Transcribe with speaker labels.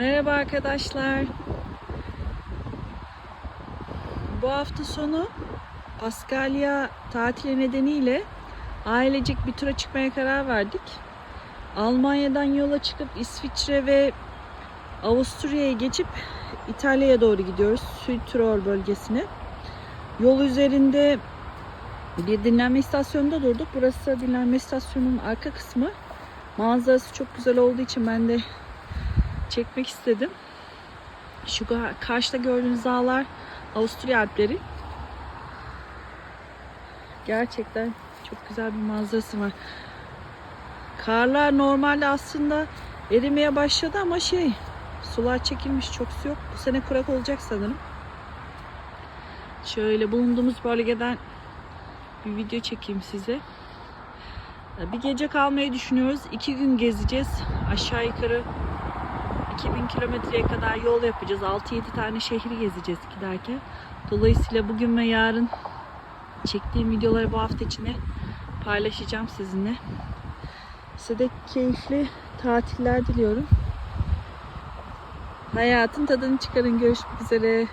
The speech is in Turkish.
Speaker 1: Merhaba arkadaşlar. Bu hafta sonu Paskalya tatili nedeniyle ailecek bir tura çıkmaya karar verdik. Almanya'dan yola çıkıp İsviçre ve Avusturya'ya geçip İtalya'ya doğru gidiyoruz. Südtirol bölgesine. Yol üzerinde bir dinlenme istasyonunda durduk. Burası dinlenme istasyonunun arka kısmı. Manzarası çok güzel olduğu için ben de çekmek istedim. Şu karşıda gördüğünüz dağlar Avusturya Alpleri. Gerçekten çok güzel bir manzarası var. Karlar normalde aslında erimeye başladı ama şey sular çekilmiş çok su yok. Bu sene kurak olacak sanırım. Şöyle bulunduğumuz bölgeden bir video çekeyim size. Bir gece kalmayı düşünüyoruz. İki gün gezeceğiz. Aşağı yukarı 2000 kilometreye kadar yol yapacağız. 6-7 tane şehri gezeceğiz giderken. Dolayısıyla bugün ve yarın çektiğim videoları bu hafta içinde paylaşacağım sizinle. Size de keyifli tatiller diliyorum. Hayatın tadını çıkarın. Görüşmek üzere.